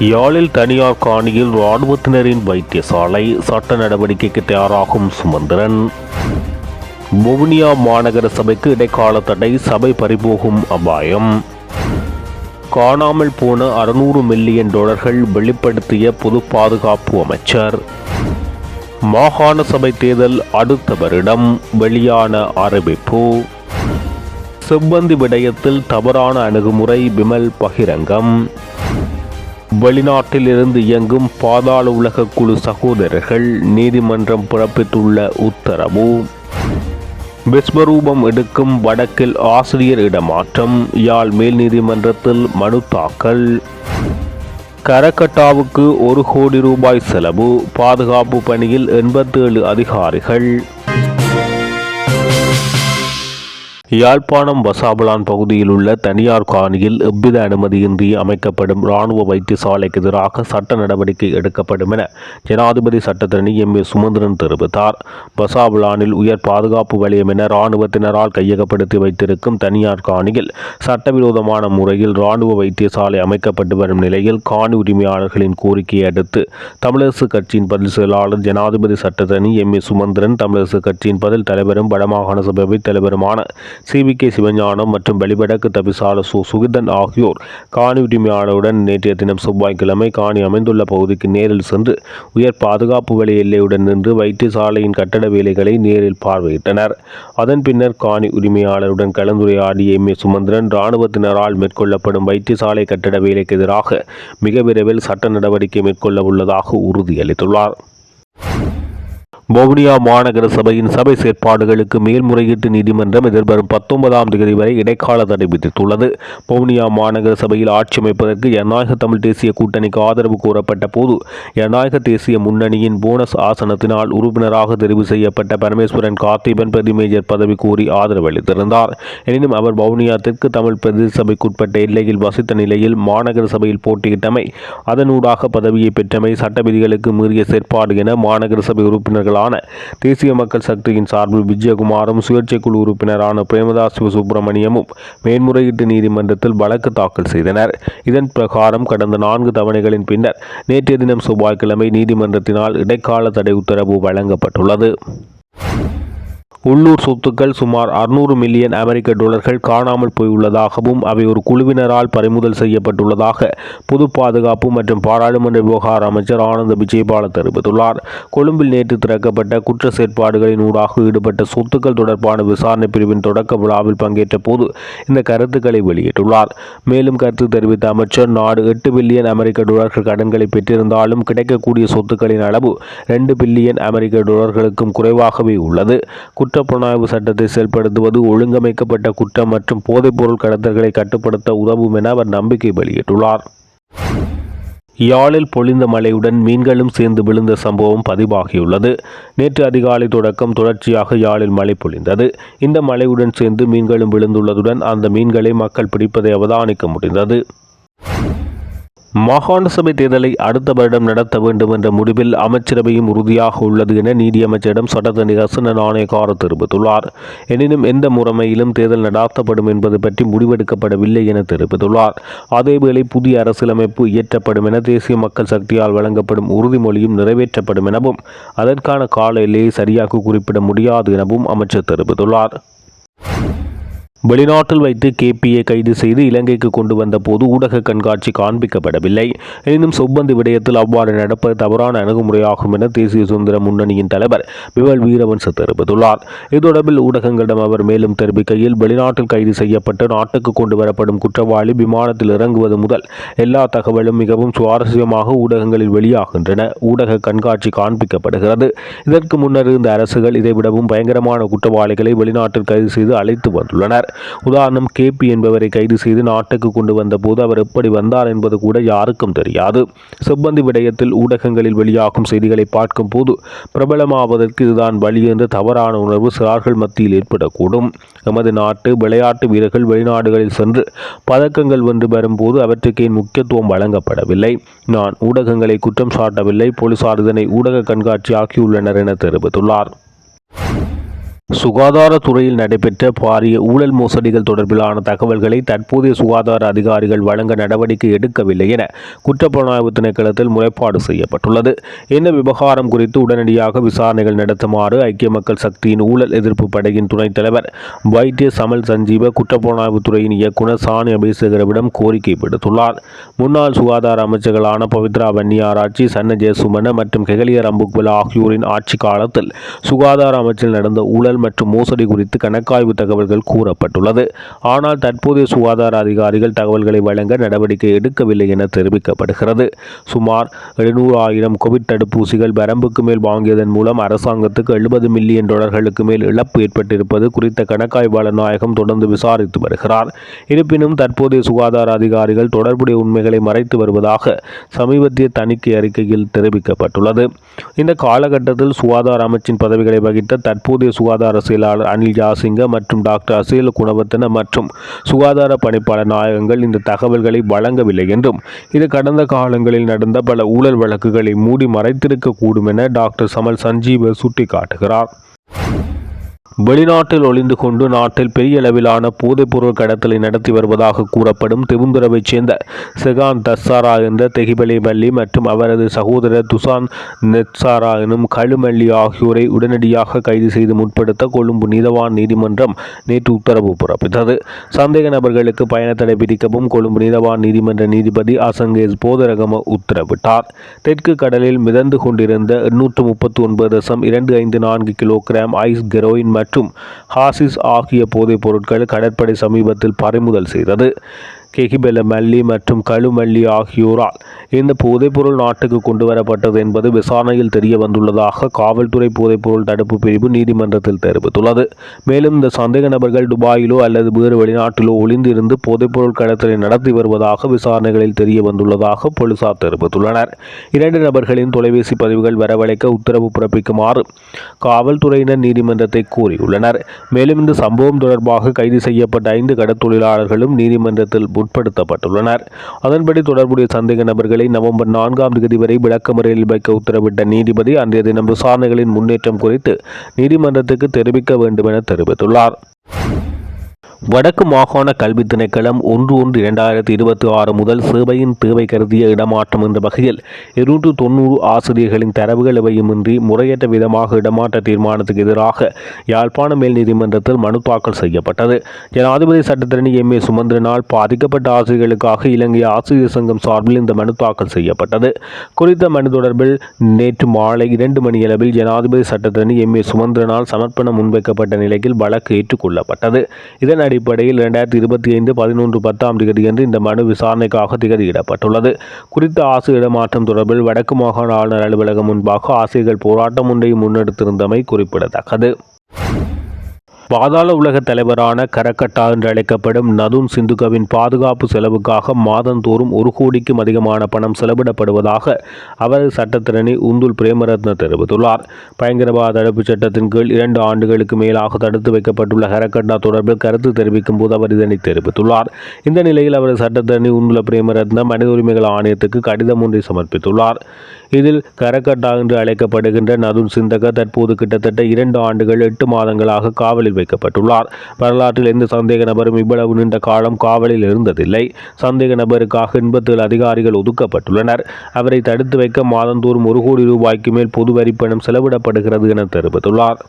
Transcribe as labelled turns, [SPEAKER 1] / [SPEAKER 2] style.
[SPEAKER 1] யாழில் தனியார் காணியில் இராணுவத்தினரின் வைத்தியசாலை சட்ட நடவடிக்கைக்கு தயாராகும் சுமந்திரன். வவுனியா மாநகர சபைக்கு இடைக்கால தடை சபை பறிபோகும் அபாயம். காணாமல் போன அறுநூறு மில்லியன் டாலர்கள் வெளிப்படுத்திய பொது பாதுகாப்பு அமைச்சர். மாகாண சபை தேர்தல் அடுத்த வருடம் வெளியான அறிவிப்பு. செவ்வந்தி விடயத்தில் தவறான அணுகுமுறை விமல் பகிரங்கம். வெளிநாட்டில் இருந்து இயங்கும் பாதாள உலக குழு சகோதரர்கள் நீதிமன்றம் பிறப்பித்துள்ள உத்தரவு. விஸ்வரூபம் எடுக்கும் வடக்கில் ஆசிரியர் இடமாற்றம் யாழ் மேல் நீதிமன்றத்தில் மனு தாக்கல். கரகட்டாவுக்கு ஒரு கோடி ரூபாய் செலவு பாதுகாப்பு பணியில் எண்பத்தேழு அதிகாரிகள். யாழ்ப்பாணம் வசாபலான் பகுதியில் உள்ள தனியார் காணியில் எவ்வித அனுமதியின்றி அமைக்கப்படும் இராணுவ வைத்தியசாலைக்கு எதிராக சட்ட நடவடிக்கை எடுக்கப்படும் என ஜனாதிபதி சட்டத்தரணி எம். ஏ. சுமந்திரன் தெரிவித்தார். வசாபலானில் உயர் பாதுகாப்பு வலயம் என இராணுவத்தினரால் கையகப்படுத்தி வைத்திருக்கும் தனியார் காணியில் சட்டவிரோதமான முறையில் இராணுவ வைத்தியசாலை அமைக்கப்பட்டு வரும் நிலையில் காணி உரிமையாளர்களின் கோரிக்கையை அடுத்து தமிழரசு கட்சியின் பதில் செயலாளர் ஜனாதிபதி சட்டத்தரணி எம். ஏ. சுமந்திரன் தமிழரசு கட்சியின் பதில் தலைவரும் வடமாகாண சபை தலைவருமான சிவிகே சிவஞானம் மற்றும் வெளிவடக்கு தபிசால சு சுகிதன் ஆகியோர் காணி உரிமையாளருடன் நேற்றைய தினம் செவ்வாய்க்கிழமை காணி அமைந்துள்ள பகுதிக்கு நேரில் சென்று உயர் பாதுகாப்பு வழி எல்லையுடன் நின்று வைத்தியசாலையின் கட்டட வேலைகளை நேரில் பார்வையிட்டனர். அதன் பின்னர் காணி உரிமையாளருடன் கலந்துரையாடிய எம். ஏ. சுமந்திரன் இராணுவத்தினரால் மேற்கொள்ளப்படும் வைத்தியசாலை கட்டட வேலைக்கு எதிராக மிக விரைவில் சட்ட நடவடிக்கை மேற்கொள்ள உள்ளதாக உறுதியளித்துள்ளார். வவுனியா மாநகர சபையின் சபை செயற்பாடுகளுக்கு மேல்முறையீட்டு நீதிமன்றம் எதிர்வரும் பத்தொன்பதாம் தேதி வரை இடைக்கால தடை விதித்துள்ளது. வவுனியா மாநகர சபையில் ஆட்சி அமைப்பதற்கு ஜனநாயக தமிழ் தேசிய கூட்டணிக்கு ஆதரவு கோரப்பட்ட போது ஜனநாயக தேசிய முன்னணியின் போனஸ் ஆசனத்தினால் உறுப்பினராக தெரிவு செய்யப்பட்ட பரமேஸ்வரன் கார்த்திபன் பிரதிமேஜர் பதவி கோரி ஆதரவு அளித்திருந்தார். எனினும் அவர் வவுனியா தெற்கு தமிழ் பிரதேச சபைக்குட்பட்ட எல்லையில் வசித்த நிலையில் மாநகர சபையில் போட்டியிட்டமை அதனூடாக பதவியை பெற்றமை சட்ட விதிகளுக்கு மீறிய செயற்பாடு என மாநகர சபை உறுப்பினர்களான தேசிய மக்கள் சக்தியின் சார்பில் விஜயகுமாரும் சுயேட்சை குழு உறுப்பினரான பிரேமதாஸ் சிவசுப்பிரமணியமும் மேன்முறையீட்டு நீதிமன்றத்தில் வழக்கு தாக்கல் செய்தனர். இதன் பிரகாரம் கடந்த நான்கு தவணைகளின் பின்னர் நேற்றைய தினம் செவ்வாய்க்கிழமை நீதிமன்றத்தினால் இடைக்கால தடை உத்தரவு வழங்கப்பட்டுள்ளது. உள்ளூர் சொத்துக்கள் சுமார் அறுநூறு மில்லியன் அமெரிக்க டாலர்கள் காணாமல் போயுள்ளதாகவும் அவை ஒரு குழுவினரால் பறிமுதல் செய்யப்பட்டுள்ளதாக பொது பாதுகாப்பு மற்றும் பாராளுமன்ற விவகார அமைச்சர் ஆனந்த விஜயபால தெரிவித்துள்ளார். கொழும்பில் நேற்று திறக்கப்பட்ட குற்ற செயற்பாடுகளின் ஊடாக ஈடுபட்ட சொத்துக்கள் தொடர்பான விசாரணை பிரிவின் தொடக்க விழாவில் பங்கேற்ற போது இந்த கருத்துக்களை வெளியிட்டுள்ளார். மேலும் கருத்து தெரிவித்த அமைச்சர் நாடு எட்டு பில்லியன் அமெரிக்க டாலர்கள் கடன்களை பெற்றிருந்தாலும் கிடைக்கக்கூடிய சொத்துக்களின் அளவு ரெண்டு பில்லியன் அமெரிக்க டாலர்களுக்கும் குறைவாகவே உள்ளது. குற்றப்புலனாய்வு சட்டத்தை செயல்படுத்துவது ஒழுங்கமைக்கப்பட்ட குற்றம் மற்றும் போதைப்பொருள் கடத்தல்களை கட்டுப்படுத்த உதவும் என அவர் நம்பிக்கை வெளியிட்டுள்ளார். யாழில் பொழிந்த மழையுடன் மீன்களும் சேர்ந்து விழுந்த சம்பவம் பதிவாகியுள்ளது. நேற்று அதிகாலை தொடக்கம் தொடர்ச்சியாக யாழில் மழை பொழிந்தது. இந்த மழையுடன் சேர்ந்து மீன்களும் விழுந்துள்ளதுடன் அந்த மீன்களை மக்கள் பிடிப்பதை அவதானிக்க முடிந்தது. மாகாண சபை தேர்தலை அடுத்த வருடம் நடத்த வேண்டும் என்ற முடிவில் அமைச்சரவையும் உறுதியாக உள்ளது என நீதியமைச்சரிடம் சட்டத்தணி ஹசன நாணயக்கார தெரிவித்துள்ளார். எனினும் எந்த முறைமையிலும் தேர்தல் நடாத்தப்படும் என்பது பற்றி முடிவெடுக்கப்படவில்லை என தெரிவித்துள்ளார். அதேவேளை புதிய அரசியலமைப்பு இயற்றப்படும் என தேசிய மக்கள் சக்தியால் வழங்கப்படும் உறுதிமொழியும் நிறைவேற்றப்படும் எனவும் அதற்கான கால எல்லையை சரியாக குறிப்பிட முடியாது எனவும் அமைச்சர் தெரிவித்துள்ளார். வெளிநாட்டில் வைத்து கேபியை கைது செய்து இலங்கைக்கு கொண்டு வந்த போது ஊடக கண்காட்சி காண்பிக்கப்படவில்லை. எனினும் சொப்பந்து விடயத்தில் அவ்வாறு நடப்பது தவறான அணுகுமுறையாகும் என தேசிய சுதந்திர முன்னணியின் தலைவர் விமல் வீரவன்ச தெரிவித்துள்ளார். இது தொடர்பில் ஊடகங்களிடம் அவர் மேலும் தெரிவிக்கையில் வெளிநாட்டில் கைது செய்யப்பட்டு நாட்டுக்கு கொண்டு வரப்படும் குற்றவாளி விமானத்தில் இறங்குவது முதல் எல்லா தகவலும் மிகவும் சுவாரஸ்யமாக ஊடகங்களில் வெளியாகின்றன. ஊடக கண்காட்சி காண்பிக்கப்படுகிறது. இதற்கு முன்னர் இருந்த அரசுகள் இதைவிடவும் பயங்கரமான குற்றவாளிகளை வெளிநாட்டில் கைது செய்து அழைத்து வந்துள்ளனர். உதாரணம் கேபி என்பவரை கைது செய்து நாட்டுக்கு கொண்டு வந்தபோது அவர் எப்படி வந்தார் என்பது கூட யாருக்கும் தெரியாது. செவ்வந்தி விடயத்தில் ஊடகங்களில் வெளியாகும் செய்திகளை பார்க்கும் போது பிரபலமாவதற்கு இதுதான் வழி என்ற தவறான உணர்வு சிறார்கள் மத்தியில் ஏற்படக்கூடும். எமது நாட்டு விளையாட்டு வீரர்கள் வெளிநாடுகளில் சென்று பதக்கங்கள் வென்று வரும்போது அவற்றுக்கு ஏன் முக்கியத்துவம் வழங்கப்படவில்லை? நான் ஊடகங்களை குற்றம் சாட்டவில்லை போலீசார் இதனை ஊடக கண்காட்சி ஆக்கியுள்ளனர் என தெரிவித்துள்ளார். சுகாதாரத்துறையில் நடைபெற்ற பாரிய ஊழல் மோசடிகள் தொடர்பிலான தகவல்களை தற்போதைய சுகாதார அதிகாரிகள் வழங்க நடவடிக்கை எடுக்கவில்லை என குற்றப்புலனாய்வு திணைக்களத்தில் முறைப்பாடு செய்யப்பட்டுள்ளது. இந்த விவகாரம் குறித்து உடனடியாக விசாரணைகள் நடத்துமாறு ஐக்கிய மக்கள் சக்தியின் ஊழல் எதிர்ப்பு படையின் துணைத் தலைவர் வைத்திய சமல் சஞ்சீவ குற்றப்புலனாய்வுத்துறையின் இயக்குநர் சாணி அபிஷேகரவிடம் கோரிக்கை விடுத்துள்ளார். முன்னாள் சுகாதார அமைச்சர்களான பவித்ரா வன்னியாராட்சி சன்ன ஜெயசுமன மற்றும் கெகலிய ரம்புக்வெல ஆகியோரின் ஆட்சி காலத்தில் சுகாதார அமைச்சில் நடந்த ஊழல் மற்றும் மோசடி குறித்து கணக்காய்வு தகவல்கள் கூறப்பட்டுள்ளது. ஆனால் தற்போதைய சுகாதார அதிகாரிகள் தகவல்களை வழங்க நடவடிக்கை எடுக்கவில்லை என தெரிவிக்கப்படுகிறது. சுமார் எழுநூறு ஆயிரம் கோவிட் தடுப்பூசிகள் வரம்புக்கு மேல் வாங்கியதன் மூலம் அரசாங்கத்துக்கு எழுபது மில்லியன் டாலர்களுக்கு மேல் இழப்பு ஏற்பட்டிருப்பது குறித்த கணக்காய்வாளர் நாயகம் தொடர்ந்து விசாரித்து வருகிறார். இருப்பினும் தற்போதைய சுகாதார அதிகாரிகள் தொடர்புடைய உண்மைகளை மறைத்து வருவதாக சமீபத்திய தணிக்கை அறிக்கையில் தெரிவிக்கப்பட்டுள்ளது. இந்த காலகட்டத்தில் சுகாதார அமைச்சின் பதவிகளை வகித்த தற்போதைய சுகாதார செயலாளர் அனில் ஜாசிங்க மற்றும் டாக்டர் அசேல குணவர்த்தன மற்றும் சுகாதார பணிப்பாளர் நாயகங்கள் இந்த தகவல்களை வழங்கவில்லை என்றும் இது கடந்த காலங்களில் நடந்த பல ஊழல் வழக்குகளை மூடி மறைத்திருக்கக்கூடும் என டாக்டர் சமல் சஞ்சீவ் சுட்டிக்காட்டுகிறார். வெளிநாட்டில் ஒளிந்து கொண்டு நாட்டில் பெரிய அளவிலான போதைப்பொருள் கடத்தலை நடத்தி வருவதாக கூறப்படும் திவுந்துரவைச் சேர்ந்த செகான் தஸ்ஸாரா என்ற தெகிபலி மல்லி மற்றும் அவரது சகோதரர் துசான் நெட்சாரா எனும் கழுமல்லி ஆகியோரை உடனடியாக கைது செய்து முற்படுத்த கொழும்பு நீதவான் நீதிமன்றம் நேற்று உத்தரவு பிறப்பித்தது. சந்தேக நபர்களுக்கு பயண தடை விதிக்கவும் கொழும்பு நீதவான் நீதிமன்ற நீதிபதி அசங்கேஸ் போதரகம உத்தரவிட்டார். தெற்கு கடலில் மிதந்து கொண்டிருந்த எண்ணூற்று முப்பத்தி ஒன்பது தசம் இரண்டு ஐந்து நான்கு கிலோகிராம் ஐஸ் கெரோயின் மற்றும் மற்றும் ஹாசிஸ் ஆகிய போதைப் பொருட்கள் கடற்படை சமீபத்தில் பறிமுதல் செய்தது. கெகிபெல மல்லி மற்றும் கழுமல்லி ஆகியோரால் இந்த போதைப்பொருள் நாட்டுக்கு கொண்டு வரப்பட்டது என்பது விசாரணையில் தெரிய வந்துள்ளதாக காவல்துறை போதைப்பொருள் தடுப்பு பிரிவு நீதிமன்றத்தில் தெரிவித்துள்ளது. மேலும் இந்த சந்தேக நபர்கள் துபாயிலோ அல்லது வேறு வெளிநாட்டிலோ ஒளிந்திருந்து போதைப்பொருள் கடத்தலை நடத்தி வருவதாக விசாரணைகளில் தெரிய வந்துள்ளதாக போலீசார் தெரிவித்துள்ளனர். இரண்டு நபர்களின் தொலைபேசி பதிவுகள் வரவழைக்க உத்தரவு பிறப்பிக்குமாறு காவல்துறையினர் நீதிமன்றத்தை கூறியுள்ளனர் மேலும் இந்த சம்பவம் தொடர்பாக கைது செய்யப்பட்ட ஐந்து கடத்தொழிலாளர்களும் நீதிமன்றத்தில் உட்படுத்தப்பட்டுள்ளனர். அதன்படி தொடர்புடைய சந்தேக நபர்களை நவம்பர் நான்காம் தேதி வரை விளக்கமறையில் வைக்க உத்தரவிட்ட நீதிபதி அன்றைய தினம் விசாரணைகளின் முன்னேற்றம் குறித்து நீதிமன்றத்துக்கு தெரிவிக்க வேண்டும் என தெரிவித்துள்ளார். வடக்கு மாகாண கல்வி திணைக்களம் ஒன்று ஒன்று இரண்டாயிரத்தி இருபத்தி ஆறு முதல் சேவையின் தேவை கருதிய இடமாற்றம் என்ற வகையில் இருநூற்று தொண்ணூறு ஆசிரியர்களின் தரவுகள் எவையுமின்றி முறையற்ற விதமாக இடமாற்ற தீர்மானத்துக்கு எதிராக யாழ்ப்பாண மேல் நீதிமன்றத்தில் மனு தாக்கல் செய்யப்பட்டது. ஜனாதிபதி சட்டத்தரணி எம் ஏ சுமந்திரனால் பாதிக்கப்பட்ட ஆசிரியர்களுக்காக இலங்கை ஆசிரியர் சங்கம் சார்பில் இந்த மனு தாக்கல் செய்யப்பட்டது. குறித்த மனு தொடர்பில் நேற்று மாலை இரண்டு மணியளவில் ஜனாதிபதி சட்டத்தரணி எம் ஏ சுமந்திரனால் சமர்ப்பணம் முன்வைக்கப்பட்ட நிலையில் வழக்கு ஏற்றுக்கொள்ளப்பட்டது. இதன் அடிப்படையில் இரண்டாயிரத்தி இருபத்தி ஐந்து பதினொன்று பத்தாம் தேதியன்று இந்த மனு விசாரணைக்காக திகதியிடப்பட்டுள்ளது. குறித்த ஆசிரியர் இடமாற்றம் தொடர்பில் வடக்கு மாகாண ஆளுநர் அலுவலகம் முன்பாக ஆசிரியர்கள் போராட்டம் ஒன்றை முன்னெடுத்திருந்தமை குறிப்பிடத்தக்கது. பாதாள உலக தலைவரான கரக்கட்டா என்று அழைக்கப்படும் நதுன் சிந்துகவின் பாதுகாப்பு செலவுக்காக மாதந்தோறும் ஒரு கோடிக்கும் அதிகமான பணம் செலவிடப்படுவதாக அவரது சட்டத்திரணி உந்துல் பிரேமரத்ன தெரிவித்துள்ளார். பயங்கரவாத தடுப்பு சட்டத்தின் கீழ் இரண்டு ஆண்டுகளுக்கு மேலாக தடுத்து வைக்கப்பட்டுள்ள கரக்கட்டா தொடர்பில் கருத்து தெரிவிக்கும் போது அவர் இதனை தெரிவித்துள்ளார். இந்த நிலையில் அவரது சட்டத்திரணி உந்துல பிரேமரத்ன மனித உரிமைகள் ஆணையத்துக்கு கடிதம் ஒன்றை சமர்ப்பித்துள்ளார். இதில் கரக்கட்டா என்று அழைக்கப்படுகின்ற நதுன் சிந்தக தற்போது கிட்டத்தட்ட இரண்டு ஆண்டுகள் எட்டு மாதங்களாக காவலில் வைக்கப்பட்டுள்ளார். வரலாற்றில் எந்த சந்தேக நபரும் இவ்வளவு நீண்ட காலம் காவலில் இருந்ததில்லை. சந்தேக நபருக்காக எண்பத்தேழு அதிகாரிகள் ஒதுக்கப்பட்டுள்ளனர். அவரை தடுத்து வைக்க மாதந்தோறும் ஒரு கோடி ரூபாய்க்கு மேல் பொது வரிப்பணம் செலவிடப்படுகிறது என தெரிவித்துள்ளார்.